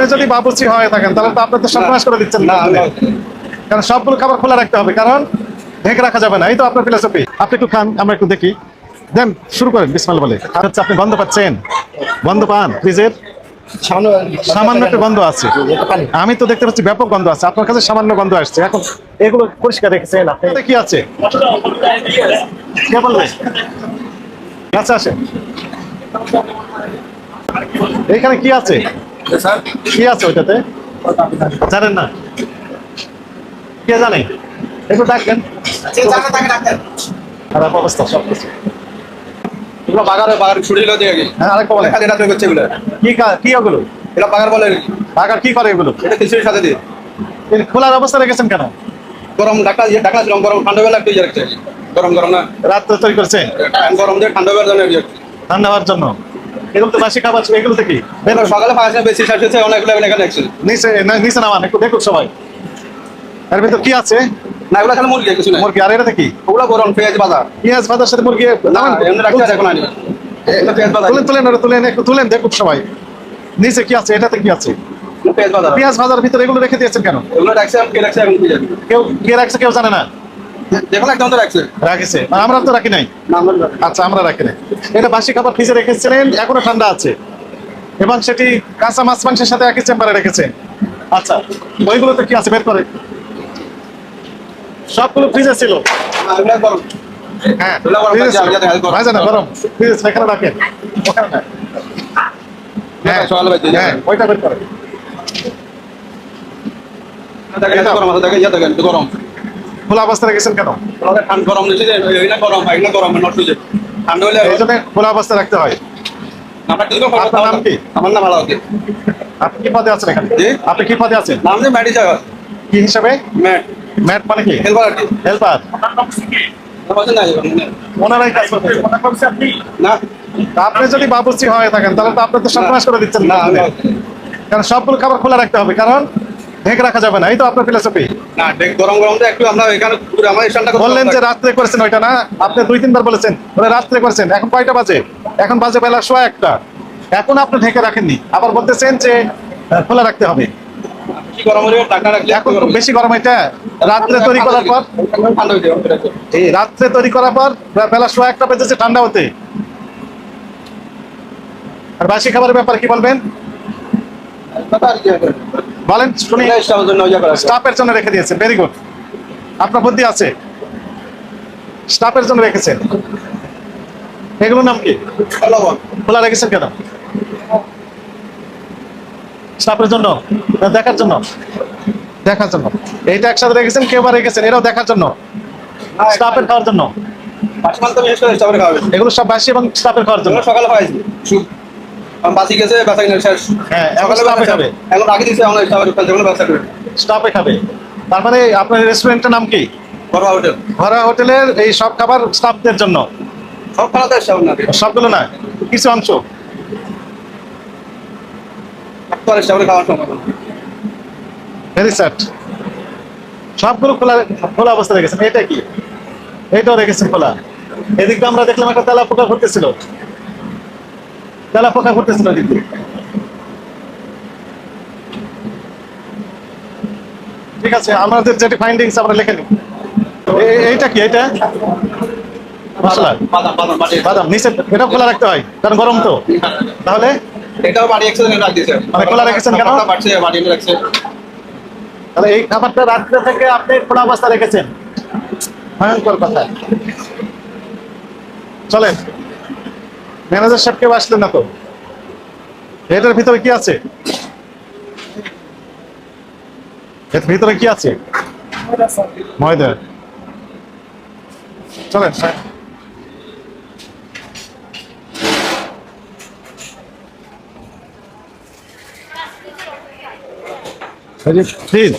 আপনি যদি বাবুর্চি হয়ে থাকেন তাহলে তো আপনি তো সর্বনাশ করে দিচ্ছেন। না আমি কারণ সবগুলো খাবার খোলা রাখতে হবে কারণ ঢেকে রাখা যাবে না। এই তো আপনার ফিলোসফি আপনি একটু খান আমরা একটু দেখি। দেন শুরু করেন বিসমাল বলে। আর হচ্ছে আপনি গন্ধ পাচ্ছেন? গন্ধ পান ফ্রিজের? সামান্য একটা গন্ধ আছে। আমি তো দেখতে পাচ্ছি ব্যাপক গন্ধ আছে। আপনার কাছে সামান্য গন্ধ আসছে। এখন এগুলো পরিষ্কার রেখেছেন আপনি। কি আছে? কে বলবে? আচ্ছা আসেন। এইখানে কি আছে? স্যার কি আছে ওইটাতে? জানেন না? কে জানে? একটু ডাকবেন। খারাপ অবস্থা সব কিছু। এগুলো বাগারে বাগার ছুটি দিল দেখে হ্যাঁ বলে খালি রাত্রে করছে এগুলো। কি কি ওগুলো এটা বাগার বলে। টাকার কি করে এগুলো? এটা খিচুড়ির সাথে দিয়ে। এর খোলার অবস্থা রেখেছেন কেন? গরম ডাকা দিয়ে ডাকা ছিল গরম ঠান্ডা বেলা একটু ইয়ে রাখছে। গরম গরম না। রাত্রে তৈরি করছেন গরম দিয়ে ঠান্ডা বেলা জন্য ঠান্ডা হওয়ার জন্য। এগুলো তো বাসি খাবার ছিল, এগুলো থেকে সকালে আছে, বেশি শেষ হচ্ছে অনেকগুলো এখানে নিচে না, নিচে নামান একটু দেখুক সবাই। এর ভিতর কি আছে? না এগুলো খালি মুরগি কিছু না মুরগি আর এটাতে কি? ওগুলো গরম পেঁয়াজ বাদা। পেঁয়াজ ভাজার সাথে মুরগি নামান? এমনি রাখছে আর এখন আনি। এটা পেঁয়াজ বাদা। তুলেন তুলেন ওটা তুলেন একটু তুলেন দেখুক সবাই। নিচে কি আছে এটাতে কি আছে? পেঁয়াজ ভাজার ভিতরে এগুলো রেখে দিয়েছেন কেন? এগুলো রাখছে কে রাখছে এখন কি জানি। কেউ কে রাখছে কেউ জানে না। রাখছে। রাখেছে। আমরা তো রাখি নাই। আচ্ছা আমরা রাখি নাই। এটা বাসি খাবার ফ্রিজে রেখেছিলেন এখনও ঠান্ডা আছে। এবং সেটি কাঁচা মাছ মাংসের সাথে একই চেম্বারে রেখেছেন আচ্ছা ওইগুলোতে কি আছে? বের করে। সবগুলো ফ্রিজে ছিল। গরম। হ্যাঁ গরম ফ্রিজে এখানে রাখেন। হ্যাঁ হ্যাঁ ওইটা বের করে। গরম। খোলা অবস্থা রেখেছেন কেন? গরম গরম গরম নষ্ট হয়েছে ঠান্ডা হলে এই জন্য খোলা অবস্থা রাখতে হয়। আমরা কিছু করব আপনার নাম কি? আমার নাম আলাউদ্দিন। আপনি কি পদে আছেন এখানে? আপনি কি পদে আছেন? নাম যে ম্যাডি জায়গা কি হিসাবে? ম্যাট। ম্যাট মানে কি? হেলপার ওনারাই কাজ করতে না। আপনি যদি বাবুর্চি হয়ে থাকেন তাহলে তো আপনি তো সর্বনাশ করে দিচ্ছেন। না কারণ সবগুলো খাবার খোলা রাখতে হবে। কারণ ঢেকে রাখা যাবে না এই তো আপনার ফিলোসফি না দেখ গরম গরম তো একটু আমরা এখানে বললেন যে রাত্রে করেছেন ওইটা না আপনি দুই তিনবার বলেছেন রাত্রে করেছেন এখন কয়টা বাজে? এখন বাজে বেলা সোয়া একটা। এখন আপনি ঢেকে রাখেননি আবার বলতেছেন যে খোলা রাখতে হবে। এখন খুব বেশি গরম এটা রাত্রে তৈরি করার পর ঠান্ডা যাবে এই রাত্রে তৈরি করার পর বেলা সোয়া একটা বেজেছে ঠান্ডা হতে। আর বাসি খাবারের ব্যাপারে কি বলবেন? বলেন শুনি। স্টাফের জন্য রেখে দিয়েছেন ভেরি গুড আপনার বুদ্ধি আছে। স্টাফের জন্য রেখেছেন। এগুলোর নাম কি? খোলা রেখেছেন কেন? স্টাফের জন্য দেখার জন্য? দেখার জন্য। এইটা একসাথে রেখেছেন কেউ বা রেখেছেন এটাও দেখার জন্য। স্টাফের খাওয়ার জন্য। এগুলো সব বাসি এবং স্টাফের খাওয়ার জন্য। সকালে খাওয়াইছি। বাসি গেছে বেচা কিনা শেষ। হ্যাঁ, এখন স্টাফে খাবে। এখন? রাখি আমরা দোকান ব্যবসা করি স্টাফে খাবে তার মানে আপনার রেস্টুরেন্টের নাম কি? বড় হোটেল। ঘরোয়া হোটেলের এই সব খাবার স্টাফদের জন্য? সব স্টাফ না সবগুলো না? কিছু অংশ? ভেরি সবগুলো খোলা খোলা অবস্থা রেখেছেন। এটা কি? এটাও রেখেছেন খোলা। এদিকে আমরা দেখলাম একটা তেলা পোকা ঘুরতেছিল। তেলা পোকা ঘুরতেছিল এদিকে ঠিক আছে আমাদের যেটি ফাইন্ডিংস আমরা লিখে নিই। এইটা কি এটা মশলা বাদাম বাদাম বাড়ি বাদাম নিচে এটা খোলা রাখতে হয় কারণ গরম তো। তাহলে? এটাও বাড়ি একসাথে রাখ দিয়েছে মানে খোলা রেখেছেন কেন? বাড়ছে বাড়ি রাখছে। তাহলে এই খাবারটা রাত্রে থেকে আপনি খোলা অবস্থা রেখেছেন। ভয়ঙ্কর কথা। চলেন। ম্যানেজার সাহেব কেউ আসলেন না তো? এটার ভিতরে কি আছে? এর ভিতরে কি আছে? ময়দা। চলেন ফ্রিজ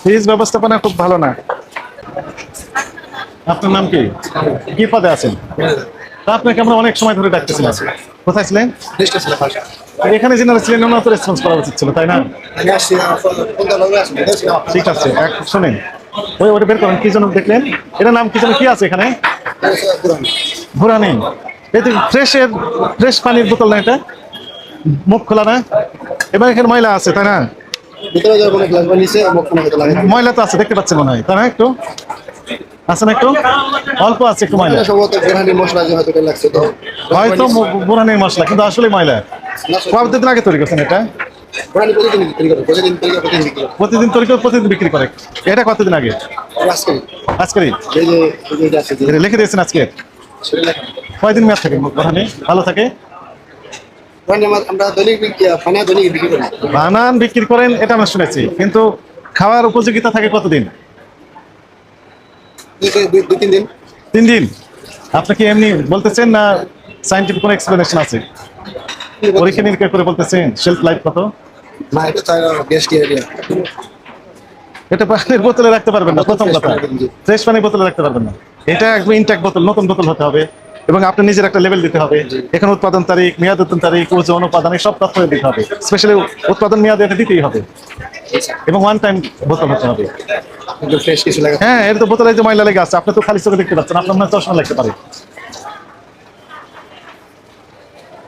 ফ্রিজ ব্যবস্থাপনা খুব ভালো না। আপনার নাম কি? কি পদে আছেন? তা আপনাকে আমরা অনেক সময় ধরে ডাকতেছিলাম। কোথায় ছিলেন? এখানে যিনারা ছিলেন ওনার তো রেসপন্স করা উচিত ছিল তাই না? ঠিক আছে এক শোনেন। ওই ওটা বের করেন কি জন্য দেখলেন? এটা নাম কি জন্য কি আছে এখানে? ভুরা নেই এটা ফ্রেশের ফ্রেশ পানির বোতল না এটা? মুখ খোলা না? এবার এখানে ময়লা আছে তাই না? ময়লা তো আছে দেখতে পাচ্ছি মনে হয় তাই না একটু? আছে একটু? অল্প আছে একটু ময়লা। হয়তো এটা লাগছে তো হয়তো বোরানি মশলা, কিন্তু আসলে ময়লা। কতদিন আগে তৈরি করছেন এটা? প্রতিদিন তৈরি করে, প্রতিদিন বিক্রি করে। এটা কতদিন আগে? আজকে লিখে দিয়েছেন আজকে? কয়দিন মেয়াদ থাকে বোরানি ভালো থাকে? বানান বিক্রি করেন, এটা আমরা শুনেছি। কিন্তু খাওয়ার উপযোগিতা থাকে কতদিন? দুই- তিন দিন। তিন দিন? আপনি কি এমনি বলতেছেন না সাইন্টিফিক কোনো এক্সপ্লেনেশন আছে? পরীক্ষা নিরীক্ষা করে বলতেছেন শেলফ লাইফ কত? না এটা এরিয়া পানির বোতলে রাখতে পারবেন না প্রথম কথা। ফ্রেশ পানির বোতলে রাখতে পারবেন না। এটা একদম ইনটেক বোতল নতুন বোতল হতে হবে এবং আপনি নিজের একটা লেভেল দিতে হবে। এখানে উৎপাদন তারিখ মেয়াদ উত্তন তারিখ ওজন উপাদান সব তথ্য দিতে হবে। স্পেশালি উৎপাদন মেয়াদ এটা দিতেই হবে। এবং ওয়ান টাইম বোতল হতে হবে। ফ্রেশ কিছু লাগে হ্যাঁ এর তো বোতলে যে ময়লা লেগে আছে আপনি তো খালি চোখে দেখতে পাচ্ছেন আপনার মনে চশমা লাগতে পারে।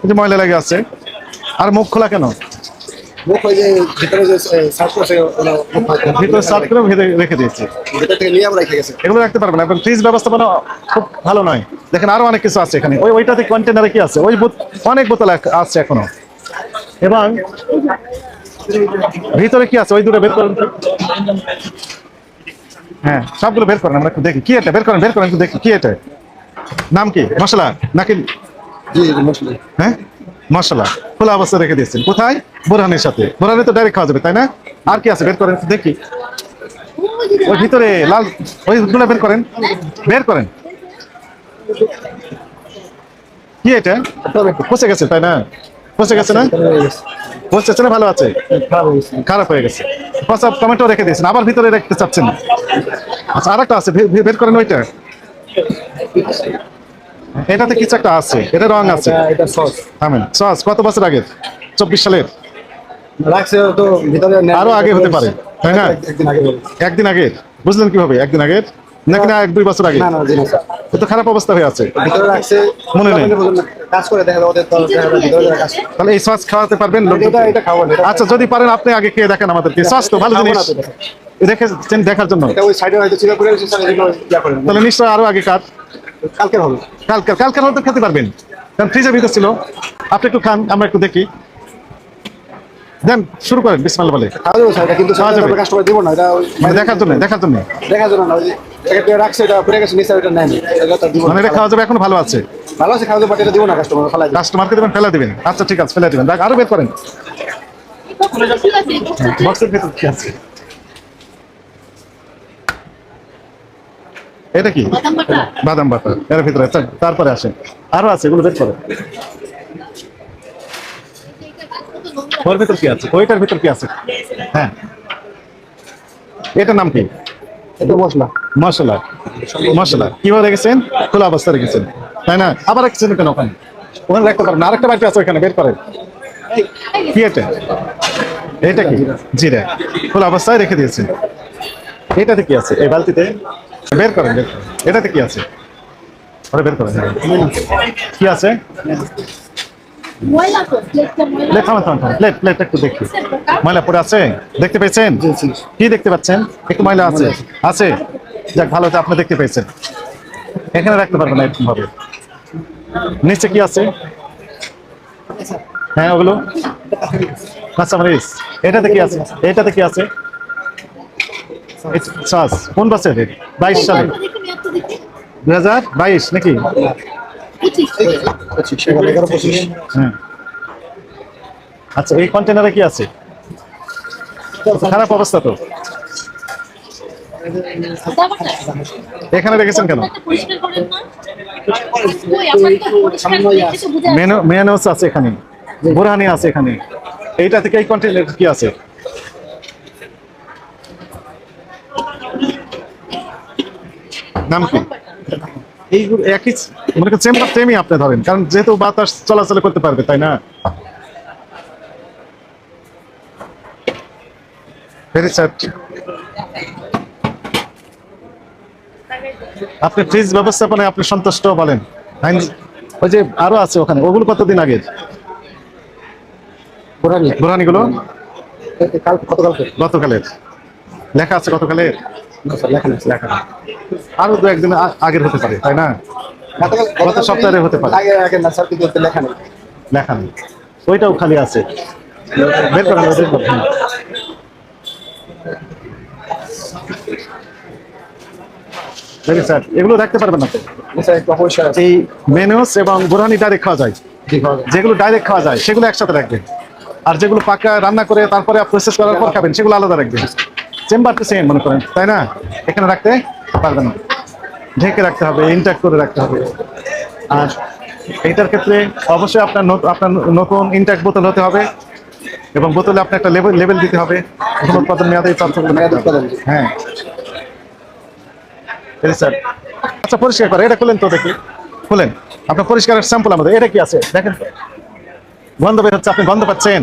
এই যে ময়লা লেগে আছে আর মুখ খোলা কেন? মুখ ওই যে ভিতরে যে সার্চ করছে ওরা মুখ ফাঁকা। ভিতরে সাফ করে ভেতরে রেখে দিয়েছে। ভিতর থেকে নিয়ে আমরা রেখে গেছে। এগুলো রাখতে পারবেন না এবং ফ্রিজ ব্যবস্থাপনা খুব ভালো নয়। দেখেন আরও অনেক কিছু আছে এখানে। ওই ওইটাতে কন্টেনারে কি আছে? ওই অনেক বোতল আছে এখনও। এবং ভিতরে কি আছে? ওই দুটো বের করেন। তো। হ্যাঁ সবগুলো বের করেন আমরা একটু দেখি। কি এটা? বের করেন বের করেন একটু দেখি। কি এটা? নাম কি? মশলা? নাকি হ্যাঁ? মশলা। খোলা অবস্থা রেখে দিয়েছেন। কোথায়? বোরহানের সাথে। বোরহানে তো ডাইরেক্ট খাওয়া যাবে তাই না? আর কি আছে? বের করেন দেখি। ওই ভিতরে লাল ওইগুলো বের করেন। বের করেন। কি এটা? পচে গেছে তাই না? পচে গেছে না? পচেছে না? ভালো আছে? খারাপ হয়ে গেছে। পচা টমেটো রেখে দিয়েছেন। আবার ভিতরে রাখতে চাচ্ছেন। আচ্ছা আর একটা আছে বের করেন ওইটা। এটাতে কিছু একটা আছে। এটা রং আছে। এটা- সস থামেন সস কত বছর আগে? চব্বিশ সালের। রাখছে তো ভিতরে আরও আগে হতে পারে, তাই না? একদিন আগে একদিন আগে। বুঝলেন কীভাবে? একদিন আগে? নাকি না এক দুই বছর আগে? না না তো খারাপ অবস্থা হয়ে আছে। ভিতরে রাখছে। মনে নেই। কাজ করে দেখা ওদের তো। তাহলে এই সস খাওয়াতে পারবেন লোকজনকে? এটা খাওয়ান আচ্ছা যদি পারেন আপনি আগে খেয়ে দেখেন আমাদেরকে। সস তো ভালো জিনিস। তো রেখেছেন দেখার জন্য। এটা ওই সাইডে হয়তো ছিল করে তাহলে নিশ্চয় আরও আগে কাজ কালকে হবে কালকে কালকে হয়তো খেতে পারবেন। কারণ ফ্রিজের ভিতর ছিল। আপনি একটু খান আমরা একটু দেখি। দেন শুরু করেন বিসমাল বলে। খাওয়া যাবে স্যার এটা কিন্তু খাওয়া যাবে। কাস্টমার দিব না এটা মানে দেখার জন্য দেখার জন্য। দেখার জন্য না রাখছে এটা পরে গেছে নিচে ওটা নেয় না। এটা তো দিব মানে এটা খাওয়া যাবে এখন ভালো আছে। ভালো আছে খাওয়া যাবে বাট এটা দিব না কাস্টমার ফেলাই কাস্টমারকে দেবেন ফেলে দিবেন। আচ্ছা ঠিক আছে ফেলে দিবেন। আরও বের করেন। বক্সের ভেতর কি আছে? এটা কি? বাদাম বাটা। এর ভিতরে তারপরে আসেন। আরও আছে এগুলো বের করেন। ওর ভিতর কি আছে? ওইটার ভিতর কি আছে? হ্যাঁ। এটার নাম কি? এটা মশলা। মশলা। মশলা। কীভাবে রেখেছেন? খোলা অবস্থা রেখেছেন। তাই না? আবার রেখেছেন কেন ওখানে? ওখানে রাখতে পারেন। আরেকটা বাটি আছে ওখানে, বের করেন। কি এটা? এটা কি? জিরা। খোলা অবস্থায় রেখে দিয়েছেন। এটাতে কি আছে? এই বালতিতে? বের করেন বের করেন। এটাতে কি আছে? ওটা বের করেন। কি আছে? প্লেট থামান থামান থামান প্লেট প্লেট একটু দেখি। ময়লা পড়ে আছে? দেখতে পেয়েছেন? কি দেখতে পাচ্ছেন? একটু ময়লা আছে? আছে। যাক ভালো আপনি দেখতে পেয়েছেন। এখানে রাখতে পারবেন না এরকম ভাবে। নিচে কি আছে? হ্যাঁ ওগুলো। কাঁচা মরিচ এটাতে কি আছে? এটাতে কি আছে? সস কোন বছর বাইশ সালে দু হাজার বাইশ নাকি? এগারো এগারো পঁচিশ। হ্যাঁ আচ্ছা এই কন্টেনারে কি আছে? খারাপ অবস্থা তো। এখানে রেখেছেন কেন? মেনু মেনুস আছে এখানে। বুরহানি আছে এখানে। এইটা থেকে এই কন্টেনার কি আছে? নাম কি? এইগুলো একই মনে চেম্বার সেমই আপনি ধরেন কারণ যেহেতু বাতাস চলাচল করতে পারবে তাই না? ভেরি আপনি ফ্রিজ ব্যবস্থাপনায় আপনি সন্তুষ্ট বলেন। ওই যে আরও আছে ওখানে ওগুলো কতদিন আগের? বোরহানিগুলো গতকালের। লেখা আছে গতকালের? নেই। আরও দু একদিন আগের হতে পারে তাই না? গত সপ্তাহে হতে পারে। লেখা নেই। লেখা নেই। ওইটাও খালি আছে। বের করেন বের করেন হ্যাঁ। স্যার এগুলো রাখতে পারবেন না আছে। এই মেনুস এবং বোরহানি ডাইরেক্ট খাওয়া যায়। খাওয়া যায়। যেগুলো ডাইরেক্ট খাওয়া যায় সেগুলো একসাথে রাখবেন। আর যেগুলো পাকা রান্না করে তারপরে প্রসেস করার পর খাবেন সেগুলো আলাদা রাখবেন। চেম্বার টু সেম মনে করেন তাই না? এখানে রাখতে পারবেন না। ঢেকে রাখতে হবে ইনট্যাক্ট করে রাখতে হবে। আর এইটার ক্ষেত্রে অবশ্যই আপনার আপনার নতুন ইনট্যাক্ট বোতল হতে হবে এবং বোতলে আপনার একটা লেভেল লেভেল দিতে হবে। উৎপাদন মেয়াদে। হ্যাঁ। স্যার আচ্ছা পরিষ্কার করে এটা খুলেন তো দেখি। খুলেন। আপনার পরিষ্কারের স্যাম্পল আমাদের এটা কি আছে? দেখেন। গন্ধ বের হচ্ছে আপনি গন্ধ পাচ্ছেন?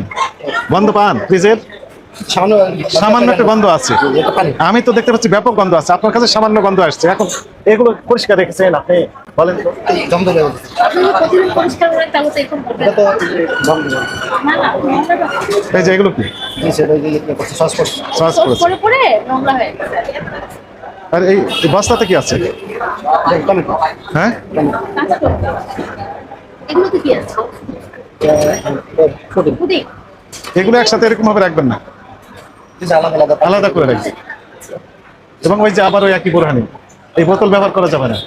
গন্ধ পান ফ্রিজের সামান্য একটা গন্ধ আছে। আমি তো দেখতে পাচ্ছি ব্যাপক গন্ধ আছে। আপনার কাছে সামান্য গন্ধ আসছে। এখন এগুলো পরিষ্কার রেখেছেন আপনি বলেন তো। এই যে এগুলো কি? হয়ে আর এই বস্তাতে কি আছে? হ্যাঁ? প্রোটিন পুডিং এগুলো একসাথে এরকম ভাবে রাখবেন না? আলাদা করে এবং ওই যে আবার ওই একই বোরহানি। এই বোতল ব্যবহার করা যাবে না।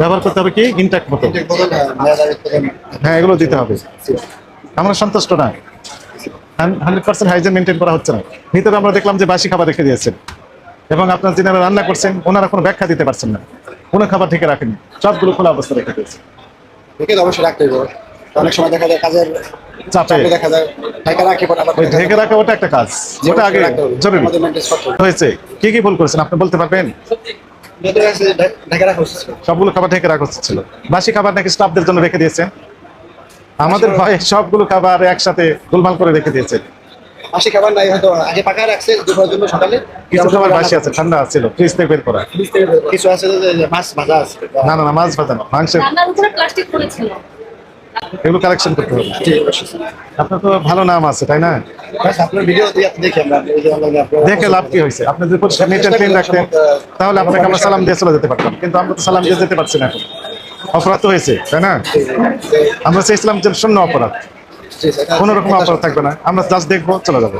ব্যবহার করতে হবে কি? ইনট্যাক্ট বোতল। ঠিক উৎপাদন হ্যাঁ এগুলো দিতে হবে। আমরা সন্তুষ্ট না। হান্ড্রেড পার্সেন্ট হাইজেন মেনটেন করা হচ্ছে না। ভিতরে আমরা দেখলাম যে বাসি খাবার রেখে দিয়েছেন। এবং আপনার যিনারা রান্না করছেন ওনারা কোনো ব্যাখ্যা দিতে পারছেন না। কোনো খাবার ঢেকে রাখেনি সবগুলো খোলা অবস্থা রেখে দিয়েছে ঢেকে অবশ্যই রাখতে হবে। অনেক সময় দেখা যায় কাজের চাপে। দেখা যায়। ঢেকে রাখি ঢেকে রাখা ওটা একটা কাজ। ওটা আগে জরুরি। হয়েছে। কি কি ভুল করেছেন? আপনি বলতে পারবেন। সবগুলো খাবার ঢেকে রাখা উচিত ছিল। বাসি খাবার নাকি স্টাফদের জন্য রেখে দিয়েছেন? আমাদের ভয়ে সবগুলো খাবার একসাথে গোলমাল করে রেখে দিয়েছে বাসি খাবার নাই হয়তো আগে পাকা রাখছে দুপুরের জন্য সকালে। কিছু খাবার বাসি আছে ঠান্ডা ছিল। ফ্রিজ থেকে বের করা। কিছু আছে মাছ ভাজা আছে। না না না মাছ ভাজা না মাংসের প্লাস্টিক এগুলো কালেকশন করতে হবে। আপনার তো ভালো নাম আছে তাই না? দেখি লাভ কি হয়েছে? আপনি যদি নিট রাখতেন তাহলে আপনাকে আমরা সালাম দিয়ে চলে যেতে পারতাম। কিন্তু আমরা তো সালাম দিয়ে যেতে পারছি না এখন। অপরাধ তো হয়েছে তাই না? আমরা চাইছিলাম যে শূন্য অপরাধ। কোনো রকম অপরাধ থাকবে না। আমরা জাস্ট দেখব চলে যাব।